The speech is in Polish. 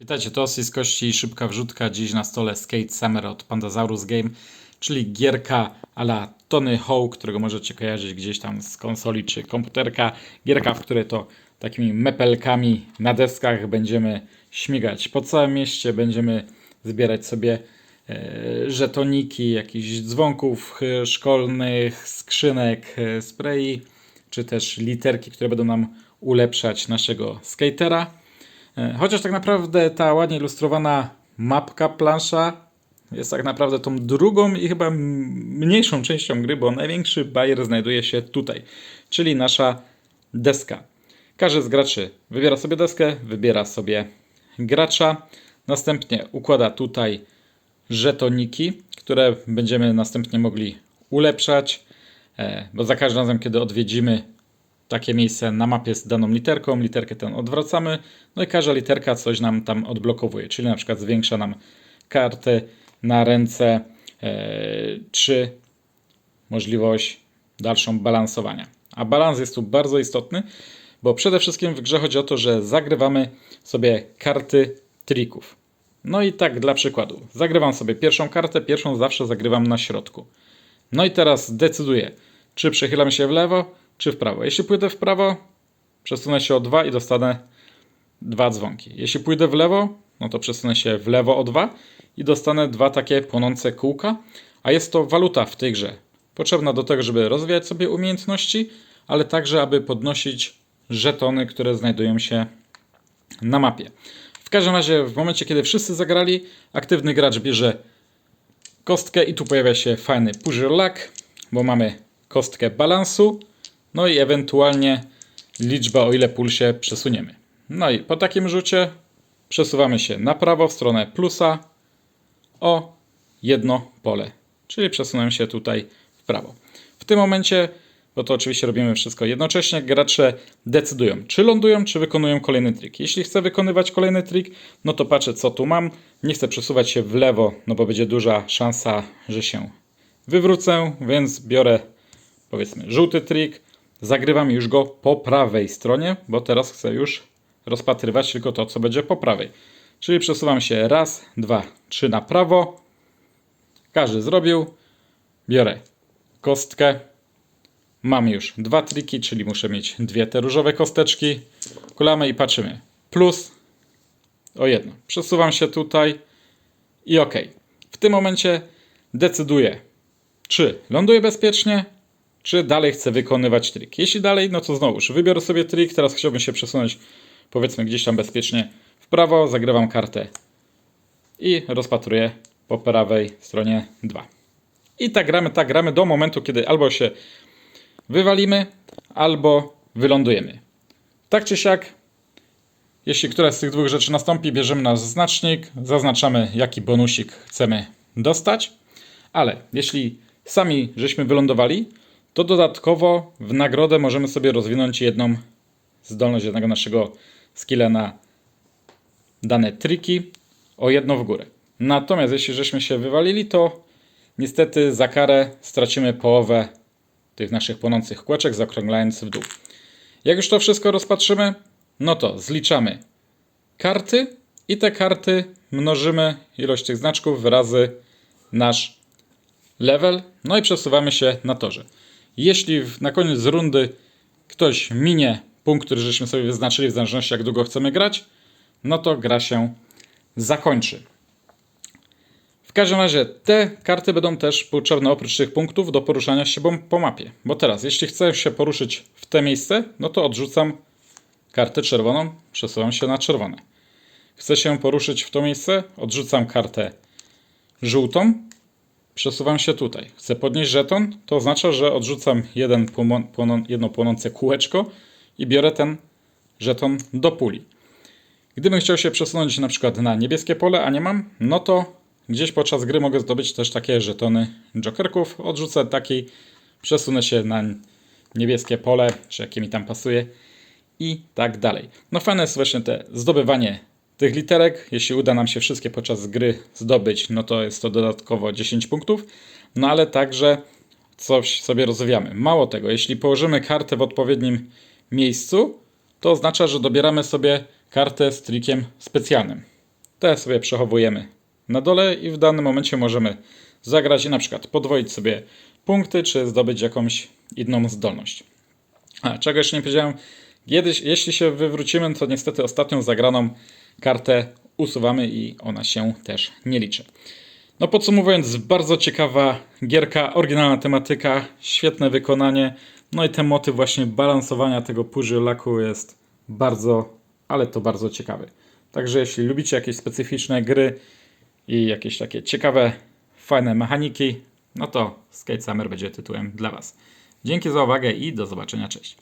Witajcie, to z kości szybka wrzutka. Dziś na stole Skate Summer od Pandasaurus Game, czyli gierka a la Tony Hawk, którego możecie kojarzyć gdzieś tam z konsoli czy komputerka. Gierka, w której to takimi mepelkami na deskach będziemy śmigać po całym mieście, będziemy zbierać sobie e, żetoniki, jakichś dzwonków szkolnych, skrzynek, e, sprayi, czy też literki, które będą nam ulepszać naszego skatera. E, Chociaż tak naprawdę ta ładnie ilustrowana mapka plansza jest tak naprawdę tą drugą i chyba mniejszą częścią gry, bo największy bajer znajduje się tutaj, czyli nasza deska. Każdy z graczy wybiera sobie deskę, wybiera sobie gracza, następnie układa tutaj żetoniki, które będziemy następnie mogli ulepszać, e, bo za każdym razem, kiedy odwiedzimy takie miejsce na mapie z daną literką, literkę tę odwracamy, no i każda literka coś nam tam odblokowuje, czyli na przykład zwiększa nam karty na ręce, e, czy możliwość dalszą balansowania. A balans jest tu bardzo istotny, bo przede wszystkim w grze chodzi o to, że zagrywamy sobie karty trików. No i tak dla przykładu. Zagrywam sobie pierwszą kartę, pierwszą zawsze zagrywam na środku. No i teraz decyduję, czy przechylam się w lewo, czy w prawo. Jeśli pójdę w prawo, przesunę się o 2 i dostanę dwa dzwonki. Jeśli pójdę w lewo, no to przesunę się w lewo o 2 i dostanę dwa takie płonące kółka, a jest to waluta w tej grze. Potrzebna do tego, żeby rozwijać sobie umiejętności, ale także, aby podnosić żetony, które znajdują się na mapie. W każdym razie, w momencie, kiedy wszyscy zagrali, aktywny gracz bierze kostkę i tu pojawia się fajny push luck, bo mamy kostkę balansu, no i ewentualnie liczba, o ile pól się przesuniemy. No i po takim rzucie przesuwamy się na prawo w stronę plusa o jedno pole, czyli przesunąłem się tutaj w prawo. W tym momencie, bo to oczywiście robimy wszystko jednocześnie, gracze decydują, czy lądują, czy wykonują kolejny trik. Jeśli chcę wykonywać kolejny trik, no to patrzę, co tu mam. Nie chcę przesuwać się w lewo, no bo będzie duża szansa, że się wywrócę, więc biorę powiedzmy żółty trik, zagrywam już go po prawej stronie, bo teraz chcę już rozpatrywać tylko to, co będzie po prawej. Czyli przesuwam się raz, dwa, trzy na prawo. Każdy zrobił. Biorę kostkę. Mam już dwa triki, czyli muszę mieć dwie te różowe kosteczki. Kulamy i patrzymy. Plus o jedno. Przesuwam się tutaj i ok. W tym momencie decyduję, czy ląduję bezpiecznie, czy dalej chcę wykonywać trik. Jeśli dalej, no to znowuż wybiorę sobie trik. Teraz chciałbym się przesunąć, powiedzmy, gdzieś tam bezpiecznie w prawo. Zagrywam kartę i rozpatruję po prawej stronie 2. I tak gramy, tak gramy do momentu, kiedy albo się wywalimy, albo wylądujemy. Tak czy siak, jeśli któraś z tych dwóch rzeczy nastąpi, bierzemy nasz znacznik, zaznaczamy jaki bonusik chcemy dostać, ale jeśli sami żeśmy wylądowali, to dodatkowo w nagrodę możemy sobie rozwinąć jedną zdolność jednego naszego skilla na dane triki o jedno w górę. Natomiast jeśli żeśmy się wywalili, to niestety za karę stracimy połowę tych naszych płonących kółeczek, zaokrąglając w dół. Jak już to wszystko rozpatrzymy, no to zliczamy karty i te karty mnożymy ilość tych znaczków razy nasz level, no i przesuwamy się na torze. Jeśli na koniec rundy ktoś minie punkt, który żeśmy sobie wyznaczyli, w zależności jak długo chcemy grać, no to gra się zakończy. W każdym razie te karty będą też potrzebne oprócz tych punktów do poruszania się po mapie. Bo teraz, jeśli chcę się poruszyć w te miejsce, no to odrzucam kartę czerwoną, przesuwam się na czerwone. Chcę się poruszyć w to miejsce, odrzucam kartę żółtą, przesuwam się tutaj. Chcę podnieść żeton, to oznacza, że odrzucam jeden jedno płonące kółeczko i biorę ten żeton do puli. Gdybym chciał się przesunąć na przykład na niebieskie pole, a nie mam, no to gdzieś podczas gry mogę zdobyć też takie żetony jokerków. Odrzucę taki, przesunę się na niebieskie pole, czy jakie mi tam pasuje i tak dalej. No fajne jest właśnie te zdobywanie tych literek. Jeśli uda nam się wszystkie podczas gry zdobyć, no to jest to dodatkowo 10 punktów. No ale także coś sobie rozwijamy. Mało tego, jeśli położymy kartę w odpowiednim miejscu, to oznacza, że dobieramy sobie kartę z trikiem specjalnym. te sobie przechowujemy na dole i w danym momencie możemy zagrać i na przykład podwoić sobie punkty, czy zdobyć jakąś inną zdolność. A, czego jeszcze nie powiedziałem, kiedyś, jeśli się wywrócimy, to niestety ostatnią zagraną kartę usuwamy i ona się też nie liczy. No podsumowując, bardzo ciekawa gierka, oryginalna tematyka, świetne wykonanie, no i ten motyw właśnie balansowania tego puzzle jest bardzo, ale to bardzo ciekawy. Także jeśli lubicie jakieś specyficzne gry i jakieś takie ciekawe, fajne mechaniki, no to Skate Summer będzie tytułem dla Was. Dzięki za uwagę i do zobaczenia, cześć.